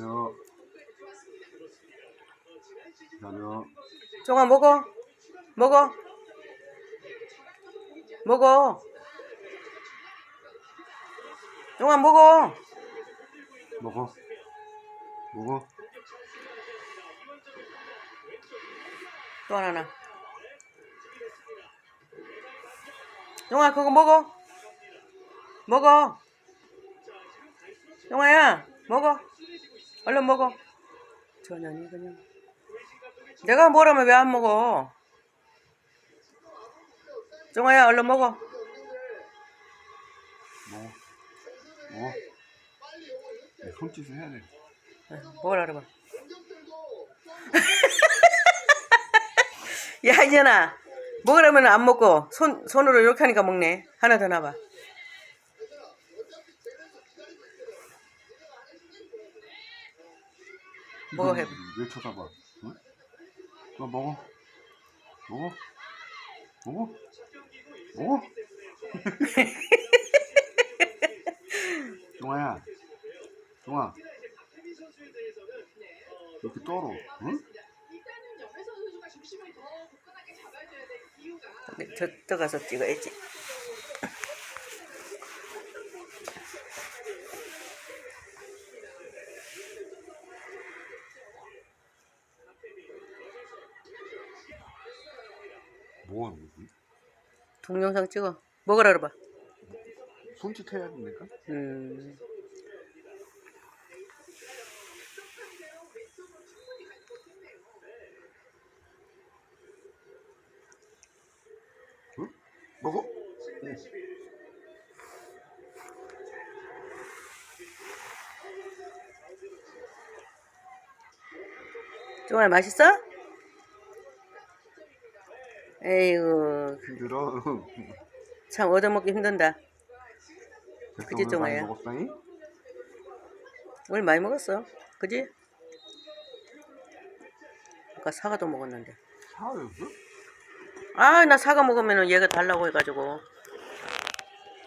기다려. 기다려. 종아 먹어. 먹어. 먹어. 종아 먹어. 먹어. 먹어. 또 하나 나. 종아 그거 먹어. 먹어. 종아야 먹어. 얼른 먹어. 저년이 그냥. 내가 뭐라면 왜 안 먹어? 종아야 얼른 먹어. 먹어. 네, 손짓을 해야 돼. 먹으라 그래봐. 야 이년아 먹으라면 안 먹고 손 손으로 이렇게 하니까 먹네. 하나 더 놔봐. 먹어 해. 이건 왜 쳐다봐? 응? 또 먹어. 먹어. 먹어. 먹어. 종아야. 종아. 이렇게 떨어. 응? 저 들어가서 찍어야지. 뭐 하는 거지? 동영상 찍어. 먹으라 그래봐. 손짓 해야 됩니까? 음. 응? 먹어. 응. 정말 맛있어? 에이구 힘들어. 참 얻어먹기 힘든다. 그지, 종아야? 먹었다니? 오늘 많이 먹었어. 그지? 아까 사과도 먹었는데. 사였어? 아, 나 사과 먹으면 얘가 달라고 해가지고.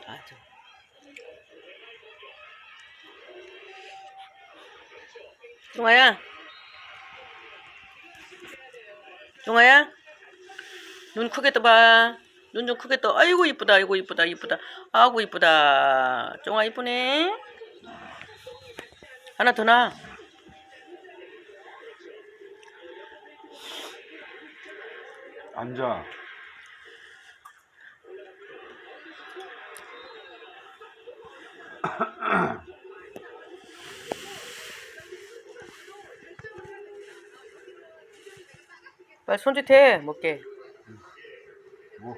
아주. 종아야. 종아야. 눈 크게 떠봐. 눈 좀 크게 떠. 아이고 이쁘다. 아이고 이쁘다. 이쁘다. 아이고 이쁘다. 종아 이쁘네. 하나 더 나. 앉아. 빨리 손짓해. 먹게. 뭐?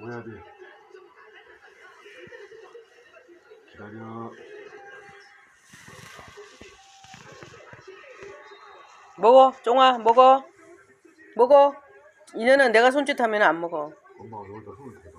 뭐 해야 돼? 기다려. 먹어, 쫑아, 먹어. 먹어. 이제는 내가 손짓하면 안 먹어. 엄마가 여기다 손을 대봐.